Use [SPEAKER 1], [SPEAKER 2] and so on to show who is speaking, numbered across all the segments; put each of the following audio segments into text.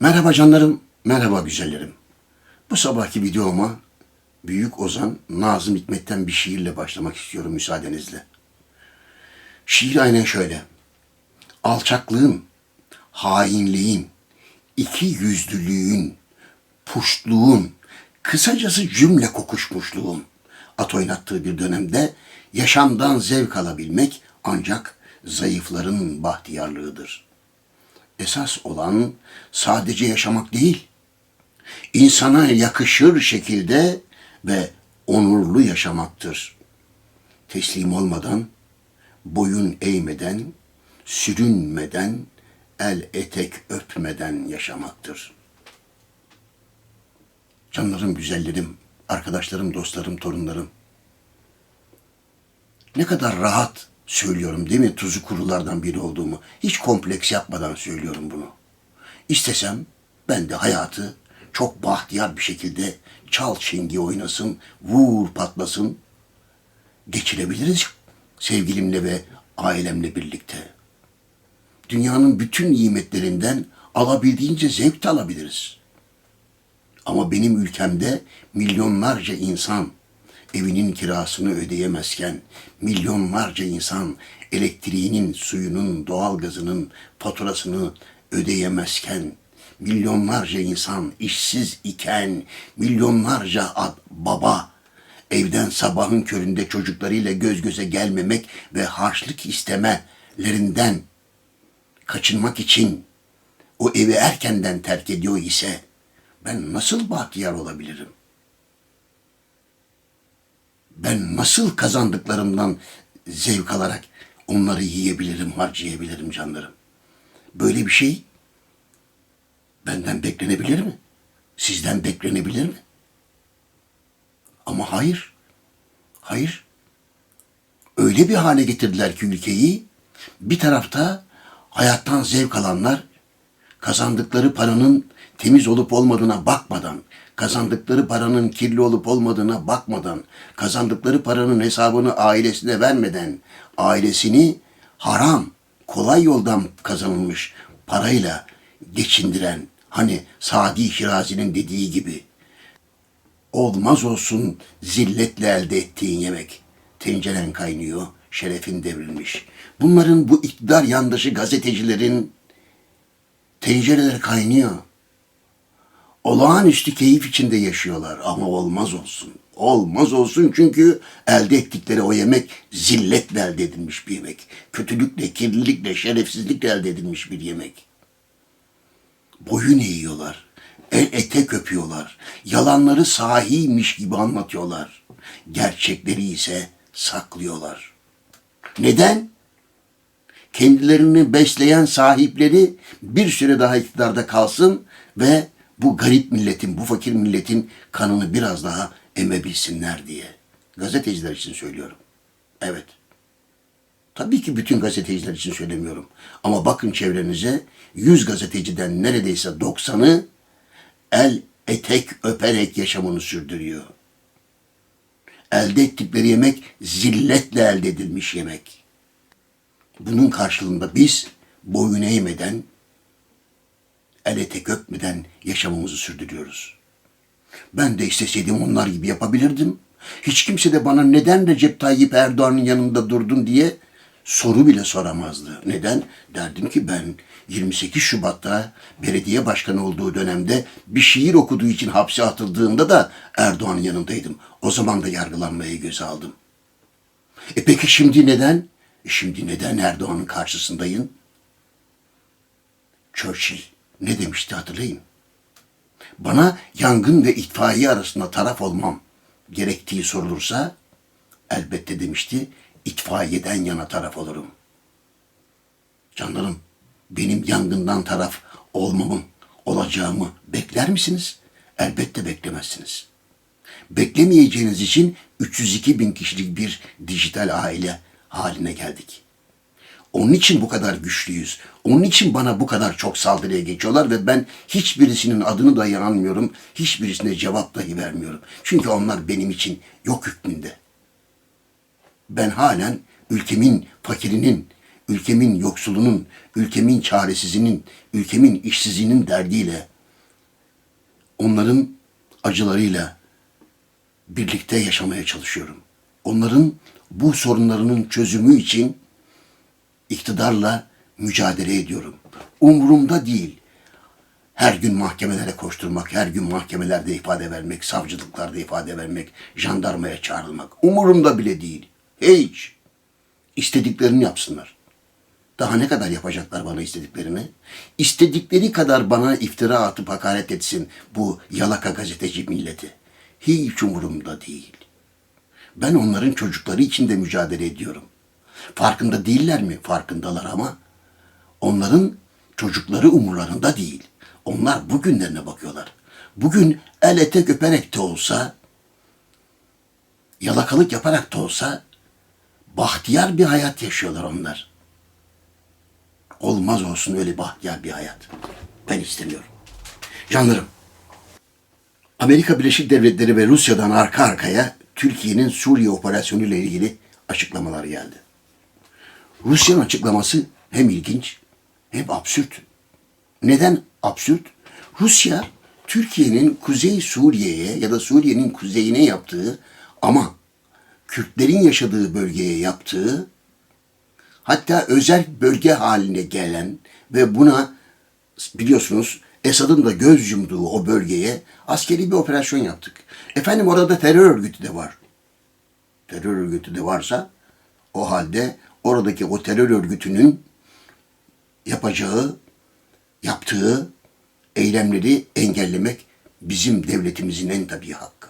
[SPEAKER 1] Merhaba canlarım, merhaba güzellerim. Bu sabahki videoma Büyük Ozan Nazım Hikmet'ten bir şiirle başlamak istiyorum müsaadenizle. Şiir aynen şöyle. Alçaklığın, hainliğin, iki yüzlülüğün, puştluğun, kısacası cümle kokuşmuşluğun at oynattığı bir dönemde yaşamdan zevk alabilmek ancak zayıfların bahtiyarlığıdır. Esas olan sadece yaşamak değil, insana yakışır şekilde ve onurlu yaşamaktır. Teslim olmadan, boyun eğmeden, sürünmeden, el etek öpmeden yaşamaktır. Canlarım, güzellerim, arkadaşlarım, dostlarım, torunlarım. Ne kadar rahat söylüyorum değil mi tuzu kurulardan biri olduğumu. Hiç kompleks yapmadan söylüyorum bunu. İstesem ben de hayatı çok bahtiyar bir şekilde çal çengi oynasın, vur patlasın geçirebiliriz sevgilimle ve ailemle birlikte. Dünyanın bütün nimetlerinden alabildiğince zevk de alabiliriz. Ama benim ülkemde milyonlarca insan evinin kirasını ödeyemezken, milyonlarca insan elektriğinin, suyunun, doğalgazının faturasını ödeyemezken, milyonlarca insan işsiz iken, milyonlarca ad- baba evden sabahın köründe çocuklarıyla göz göze gelmemek ve harçlık istemelerinden kaçınmak için o evi erkenden terk ediyor ise ben nasıl bahtiyar olabilirim? Ben nasıl kazandıklarımdan zevk alarak onları yiyebilirim, harcayabilirim canlarım? Böyle bir şey benden beklenebilir mi? Sizden beklenebilir mi? Ama hayır. Hayır. Öyle bir hale getirdiler ki ülkeyi bir tarafta hayattan zevk alanlar kazandıkları paranın temiz olup olmadığına bakmadan, kazandıkları paranın kirli olup olmadığına bakmadan, kazandıkları paranın hesabını ailesine vermeden, ailesini haram, kolay yoldan kazanılmış parayla geçindiren, hani Sadi Şirazi'nin dediği gibi, olmaz olsun zilletle elde ettiğin yemek. Tenceren kaynıyor, şerefin devrilmiş. Bunların bu iktidar yandaşı gazetecilerin tencereleri kaynıyor. Olağanüstü keyif içinde yaşıyorlar ama olmaz olsun. Olmaz olsun çünkü elde ettikleri o yemek zilletle elde edilmiş bir yemek. Kötülükle, kirlilikle, şerefsizlikle elde edilmiş bir yemek. Boyun eğiyorlar. El etek öpüyorlar. Yalanları sahiymiş gibi anlatıyorlar. Gerçekleri ise saklıyorlar. Neden? kendilerini besleyen sahipleri bir süre daha iktidarda kalsın ve bu garip milletin, bu fakir milletin kanını biraz daha emebilsinler diye. Gazeteciler için söylüyorum. Evet. Tabii ki bütün gazeteciler için söylemiyorum. Ama bakın çevrenize 100 gazeteciden neredeyse 90'ı el etek öperek yaşamını sürdürüyor. Elde ettikleri yemek zilletle elde edilmiş yemek. Bunun karşılığında biz boyun eğmeden, el etek öpmeden yaşamımızı sürdürüyoruz. Ben de isteseydim onlar gibi yapabilirdim. Hiç kimse de bana neden Recep Tayyip Erdoğan'ın yanında durdun diye soru bile soramazdı. Neden? Derdim ki ben 28 Şubat'ta belediye başkanı olduğu dönemde bir şiir okuduğu için hapse atıldığında da Erdoğan'ın yanındaydım. O zaman da yargılanmayı göze aldım. E peki şimdi neden? E şimdi neden Erdoğan'ın karşısındayım? Churchill ne demişti hatırlayın. Bana yangın ve itfaiye arasında taraf olmam gerektiği sorulursa elbette demişti itfaiyeden yana taraf olurum. Canlarım benim yangından taraf olmamın olacağımı bekler misiniz? Elbette beklemezsiniz. Beklemeyeceğiniz için 302 bin kişilik bir dijital aile haline geldik. Onun için bu kadar güçlüyüz. Onun için bana bu kadar çok saldırıya geçiyorlar ve ben hiçbirisinin adını dahi anmıyorum. Hiçbirisine cevap dahi vermiyorum. Çünkü onlar benim için yok hükmünde. Ben halen ülkemin fakirinin, ülkemin yoksulunun, ülkemin çaresizinin, ülkemin işsizinin derdiyle, onların acılarıyla birlikte yaşamaya çalışıyorum. Onların bu sorunlarının çözümü için iktidarla mücadele ediyorum. Umurumda değil. Her gün mahkemelere koşturmak, her gün mahkemelerde ifade vermek, savcılıklarda ifade vermek, jandarmaya çağrılmak. Umurumda bile değil. Hiç. İstediklerini yapsınlar. Daha ne kadar yapacaklar bana istediklerini? İstedikleri kadar bana iftira atıp hakaret etsin bu yalaka gazeteci milleti. Hiç umurumda değil. Ben onların çocukları için de mücadele ediyorum. Farkında değiller mi? Farkındalar ama onların çocukları umurlarında değil. Onlar bugünlerine bakıyorlar. Bugün el etek öperek de olsa, yalakalık yaparak da olsa bahtiyar bir hayat yaşıyorlar onlar. Olmaz olsun öyle bahtiyar bir hayat. Ben istemiyorum. Canlarım, Amerika Birleşik Devletleri ve Rusya'dan arka arkaya Türkiye'nin Suriye operasyonu ile ilgili açıklamalar geldi. Rusya'nın açıklaması hem ilginç hem absürt. Neden absürt? Rusya Türkiye'nin Kuzey Suriye'ye ya da Suriye'nin kuzeyine yaptığı ama Kürtlerin yaşadığı bölgeye yaptığı hatta özel bölge haline gelen ve buna biliyorsunuz Esad'ın da göz yumduğu o bölgeye askeri bir operasyon yaptık. Efendim orada terör örgütü de var. Terör örgütü de varsa o halde oradaki o terör örgütünün yapacağı, yaptığı eylemleri engellemek bizim devletimizin en tabii hakkı.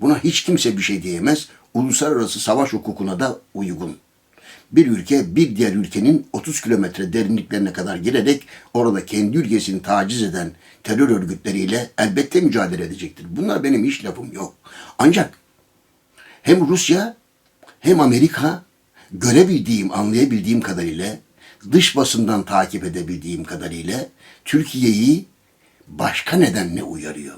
[SPEAKER 1] Buna hiç kimse bir şey diyemez. Uluslararası savaş hukukuna da uygun. Bir ülke bir diğer ülkenin 30 kilometre derinliklerine kadar girerek orada kendi ülkesini taciz eden terör örgütleriyle elbette mücadele edecektir. Bunlar benim hiç lafım yok. Ancak hem Rusya hem Amerika görebildiğim, anlayabildiğim kadarıyla dış basından takip edebildiğim kadarıyla Türkiye'yi başka nedenle uyarıyor.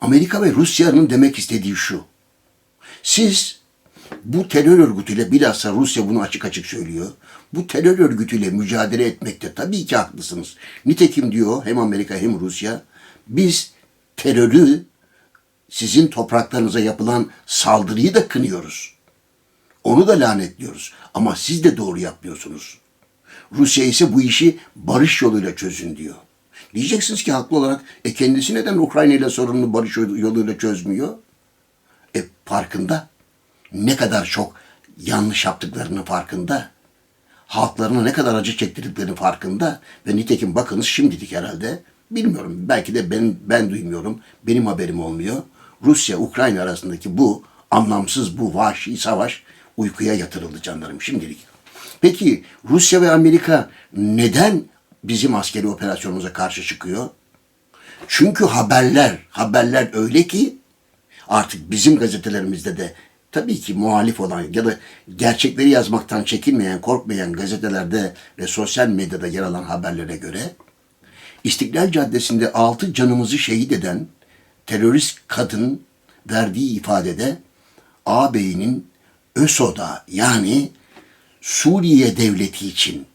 [SPEAKER 1] Amerika ve Rusya'nın demek istediği şu. Siz bu terör örgütüyle bilhassa Rusya bunu açık açık söylüyor. Bu terör örgütüyle mücadele etmekte tabii ki haklısınız. Nitekim diyor hem Amerika hem Rusya biz terörü sizin topraklarınıza yapılan saldırıyı da kınıyoruz. Onu da lanetliyoruz. Ama siz de doğru yapmıyorsunuz. Rusya ise bu işi barış yoluyla çözün diyor. Diyeceksiniz ki haklı olarak e kendisi neden Ukrayna ile sorununu barış yoluyla çözmüyor? E farkında. Ne kadar çok yanlış yaptıklarının farkında. Halklarına ne kadar acı çektirdiklerinin farkında. Ve nitekim bakınız şimdilik herhalde bilmiyorum belki de ben, ben duymuyorum. Benim haberim olmuyor. Rusya Ukrayna arasındaki bu anlamsız bu vahşi savaş uykuya yatırıldı canlarım şimdilik. Peki Rusya ve Amerika neden bizim askeri operasyonumuza karşı çıkıyor? Çünkü haberler, haberler öyle ki artık bizim gazetelerimizde de tabii ki muhalif olan ya da gerçekleri yazmaktan çekinmeyen, korkmayan gazetelerde ve sosyal medyada yer alan haberlere göre İstiklal Caddesi'nde altı canımızı şehit eden terörist kadın verdiği ifadede ağabeyinin ÖSO'da yani Suriye devleti için,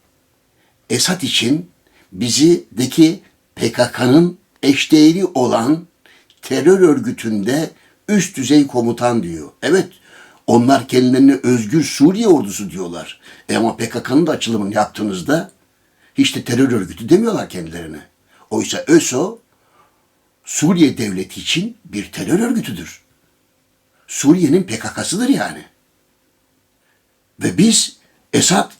[SPEAKER 1] Esad için bizideki PKK'nın eşdeğeri olan terör örgütünde üst düzey komutan diyor. Evet onlar kendilerine özgür Suriye ordusu diyorlar. E ama PKK'nın da açılımını yaptığınızda hiç de terör örgütü demiyorlar kendilerine. Oysa ÖSO Suriye devleti için bir terör örgütüdür. Suriye'nin PKK'sıdır yani. Ve biz Esad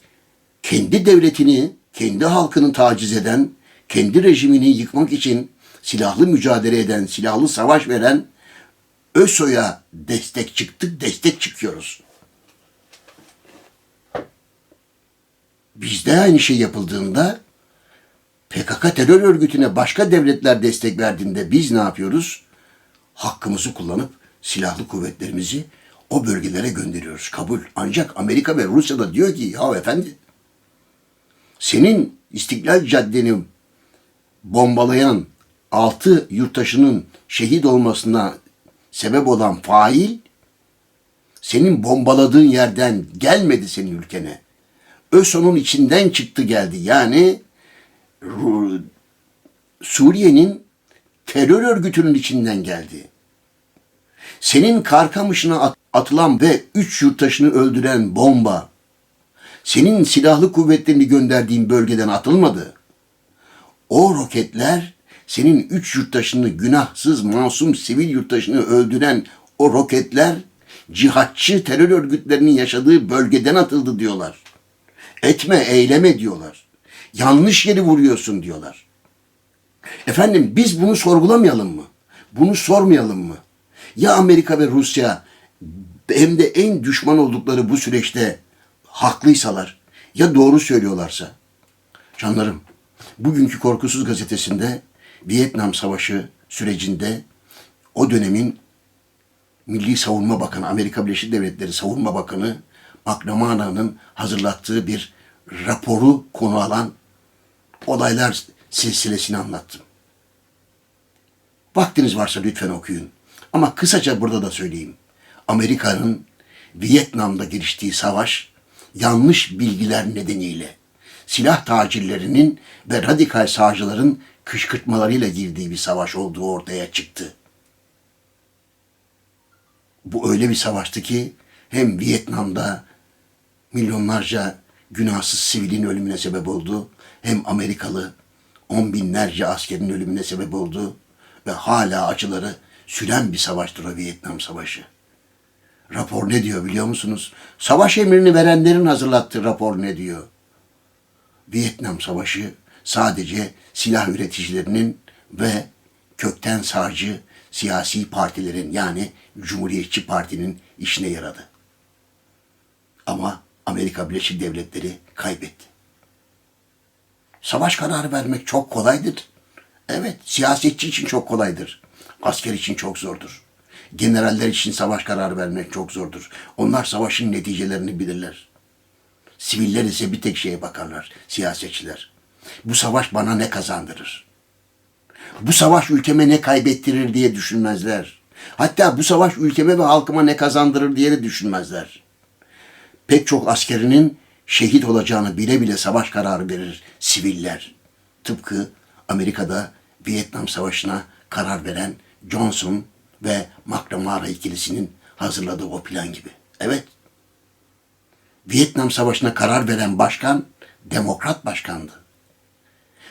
[SPEAKER 1] kendi devletini, kendi halkını taciz eden, kendi rejimini yıkmak için silahlı mücadele eden, silahlı savaş veren ÖSO'ya destek çıktık, destek çıkıyoruz. Bizde aynı şey yapıldığında PKK terör örgütüne başka devletler destek verdiğinde biz ne yapıyoruz? Hakkımızı kullanıp silahlı kuvvetlerimizi o bölgelere gönderiyoruz. Kabul. Ancak Amerika ve Rusya da diyor ki ya efendi senin İstiklal Caddeni bombalayan altı yurttaşının şehit olmasına sebep olan fail senin bombaladığın yerden gelmedi senin ülkene. ÖSO'nun içinden çıktı geldi. Yani Suriye'nin terör örgütünün içinden geldi. Senin Karkamış'ına at- atılan ve üç yurttaşını öldüren bomba, senin silahlı kuvvetlerini gönderdiğin bölgeden atılmadı. O roketler senin üç yurttaşını günahsız masum sivil yurttaşını öldüren o roketler cihatçı terör örgütlerinin yaşadığı bölgeden atıldı diyorlar. Etme, eyleme diyorlar. Yanlış yeri vuruyorsun diyorlar. Efendim biz bunu sorgulamayalım mı? Bunu sormayalım mı? Ya Amerika ve Rusya hem de en düşman oldukları bu süreçte haklıysalar ya doğru söylüyorlarsa canlarım bugünkü Korkusuz gazetesinde Vietnam Savaşı sürecinde o dönemin Milli Savunma Bakanı, Amerika Birleşik Devletleri Savunma Bakanı McNamana'nın hazırlattığı bir raporu konu alan olaylar silsilesini anlattım. Vaktiniz varsa lütfen okuyun. Ama kısaca burada da söyleyeyim. Amerika'nın Vietnam'da giriştiği savaş yanlış bilgiler nedeniyle silah tacirlerinin ve radikal sağcıların kışkırtmalarıyla girdiği bir savaş olduğu ortaya çıktı. Bu öyle bir savaştı ki hem Vietnam'da milyonlarca günahsız sivilin ölümüne sebep oldu. Hem Amerikalı on binlerce askerin ölümüne sebep oldu. Ve hala acıları süren bir savaştır o Vietnam Savaşı. Rapor ne diyor biliyor musunuz? Savaş emrini verenlerin hazırlattığı rapor ne diyor? Vietnam Savaşı sadece silah üreticilerinin ve kökten sağcı siyasi partilerin yani Cumhuriyetçi Parti'nin işine yaradı. Ama Amerika Birleşik Devletleri kaybetti. Savaş kararı vermek çok kolaydır. Evet, siyasetçi için çok kolaydır. Asker için çok zordur. Generaller için savaş kararı vermek çok zordur. Onlar savaşın neticelerini bilirler. Siviller ise bir tek şeye bakarlar, siyasetçiler. Bu savaş bana ne kazandırır? Bu savaş ülkeme ne kaybettirir diye düşünmezler. Hatta bu savaş ülkeme ve halkıma ne kazandırır diye de düşünmezler. Pek çok askerinin şehit olacağını bile bile savaş kararı verir siviller. Tıpkı Amerika'da Vietnam Savaşı'na karar veren Johnson ve McNamara ikilisinin hazırladığı o plan gibi. Evet, Vietnam Savaşı'na karar veren başkan demokrat başkandı.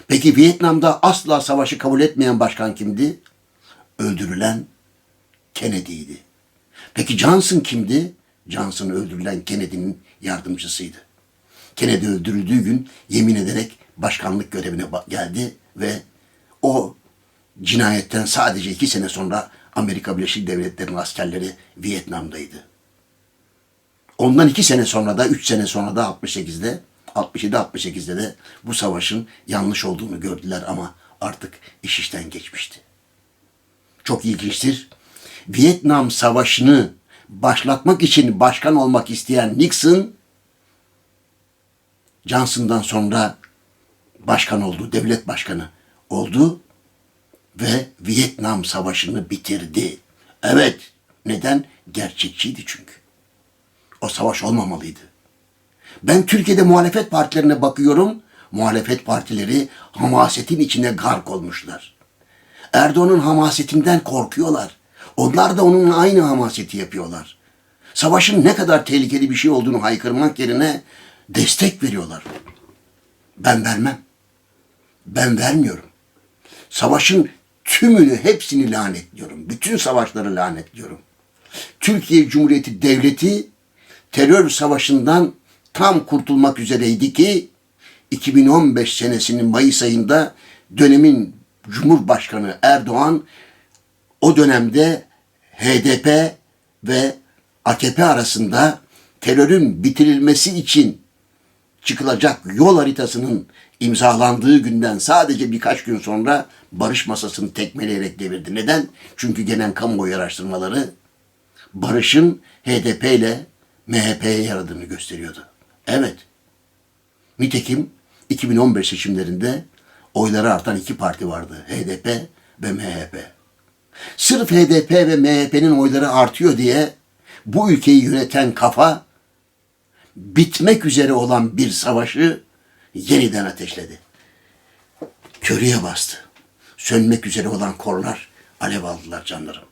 [SPEAKER 1] Peki Vietnam'da asla savaşı kabul etmeyen başkan kimdi? Öldürülen Kennedy'ydi. Peki Johnson kimdi? Johnson öldürülen Kennedy'nin yardımcısıydı. Kennedy öldürüldüğü gün yemin ederek başkanlık görevine geldi ve o cinayetten sadece iki sene sonra Amerika Birleşik Devletleri'nin askerleri Vietnam'daydı. Ondan iki sene sonra da, üç sene sonra da 68'de, 67-68'de de bu savaşın yanlış olduğunu gördüler ama artık iş işten geçmişti. Çok ilginçtir. Vietnam Savaşı'nı başlatmak için başkan olmak isteyen Nixon, Johnson'dan sonra başkan oldu, devlet başkanı oldu ve Vietnam Savaşı'nı bitirdi. Evet, neden? Gerçekçiydi çünkü. O savaş olmamalıydı. Ben Türkiye'de muhalefet partilerine bakıyorum. Muhalefet partileri hamasetin içine gark olmuşlar. Erdoğan'ın hamasetinden korkuyorlar. Onlar da onunla aynı hamaseti yapıyorlar. Savaşın ne kadar tehlikeli bir şey olduğunu haykırmak yerine destek veriyorlar. Ben vermem. Ben vermiyorum. Savaşın tümünü hepsini lanetliyorum. Bütün savaşları lanetliyorum. Türkiye Cumhuriyeti Devleti terör savaşından tam kurtulmak üzereydi ki 2015 senesinin Mayıs ayında dönemin Cumhurbaşkanı Erdoğan o dönemde HDP ve AKP arasında terörün bitirilmesi için çıkılacak yol haritasının imzalandığı günden sadece birkaç gün sonra barış masasını tekmeleyerek devirdi. Neden? Çünkü gelen kamuoyu araştırmaları barışın HDP ile MHP'ye yaradığını gösteriyordu. Evet. Nitekim 2015 seçimlerinde oyları artan iki parti vardı. HDP ve MHP. Sırf HDP ve MHP'nin oyları artıyor diye bu ülkeyi yöneten kafa bitmek üzere olan bir savaşı yeniden ateşledi. Körüye bastı. Sönmek üzere olan korlar alev aldılar canlarım.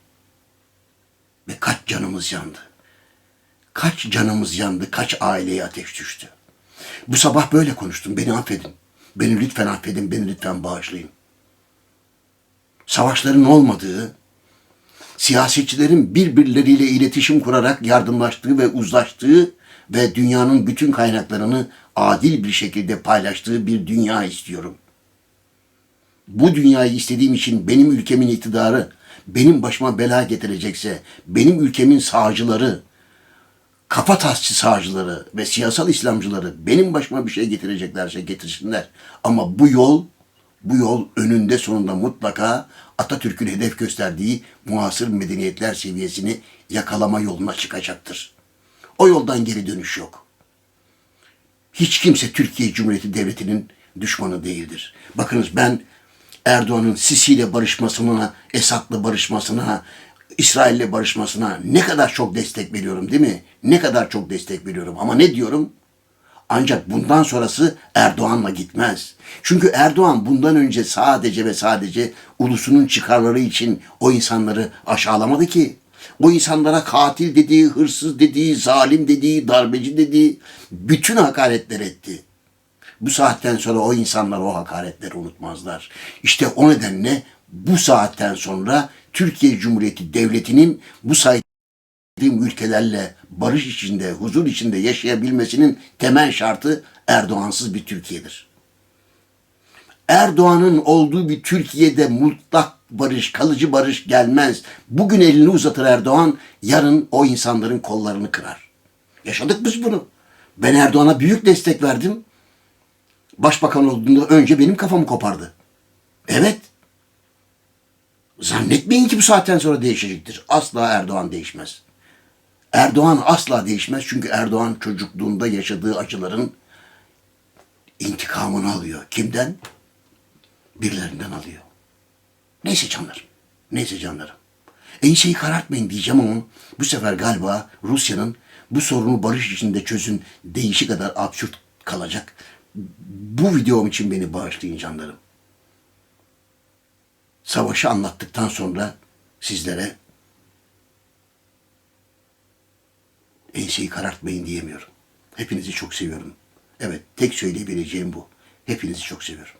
[SPEAKER 1] Ve kaç canımız yandı. Kaç canımız yandı, kaç aileye ateş düştü. Bu sabah böyle konuştum. Beni affedin. Beni lütfen affedin, beni lütfen bağışlayın. Savaşların olmadığı, siyasetçilerin birbirleriyle iletişim kurarak yardımlaştığı ve uzlaştığı ve dünyanın bütün kaynaklarını adil bir şekilde paylaştığı bir dünya istiyorum. Bu dünyayı istediğim için benim ülkemin iktidarı benim başıma bela getirecekse, benim ülkemin sağcıları, kafa tasçı sağcıları ve siyasal İslamcıları benim başıma bir şey getireceklerse getirsinler. Ama bu yol, bu yol önünde sonunda mutlaka Atatürk'ün hedef gösterdiği muasır medeniyetler seviyesini yakalama yoluna çıkacaktır. O yoldan geri dönüş yok. Hiç kimse Türkiye Cumhuriyeti Devleti'nin düşmanı değildir. Bakınız ben Erdoğan'ın Sisi ile barışmasına, Esad'la barışmasına, İsrail'le barışmasına ne kadar çok destek veriyorum değil mi? Ne kadar çok destek veriyorum. Ama ne diyorum? Ancak bundan sonrası Erdoğan'la gitmez. Çünkü Erdoğan bundan önce sadece ve sadece ulusunun çıkarları için o insanları aşağılamadı ki. O insanlara katil dediği, hırsız dediği, zalim dediği, darbeci dediği bütün hakaretler etti. Bu saatten sonra o insanlar o hakaretleri unutmazlar. İşte o nedenle bu saatten sonra Türkiye Cumhuriyeti Devleti'nin bu saydığım ülkelerle barış içinde, huzur içinde yaşayabilmesinin temel şartı Erdoğansız bir Türkiye'dir. Erdoğan'ın olduğu bir Türkiye'de mutlak barış, kalıcı barış gelmez. Bugün elini uzatır Erdoğan, yarın o insanların kollarını kırar. Yaşadık biz bunu. Ben Erdoğan'a büyük destek verdim. Başbakan olduğunda önce benim kafamı kopardı. Evet. Zannetmeyin ki bu saatten sonra değişecektir. Asla Erdoğan değişmez. Erdoğan asla değişmez çünkü Erdoğan çocukluğunda yaşadığı acıların intikamını alıyor. Kimden? Birilerinden alıyor. Neyse canlarım. Neyse canlarım. Enseyi karartmayın diyeceğim ama bu sefer galiba Rusya'nın bu sorunu barış içinde çözün deyişi kadar absürt kalacak. Bu videom için beni bağışlayın canlarım. Savaşı anlattıktan sonra sizlere enseyi karartmayın diyemiyorum. Hepinizi çok seviyorum. Evet, tek söyleyebileceğim bu. Hepinizi çok seviyorum.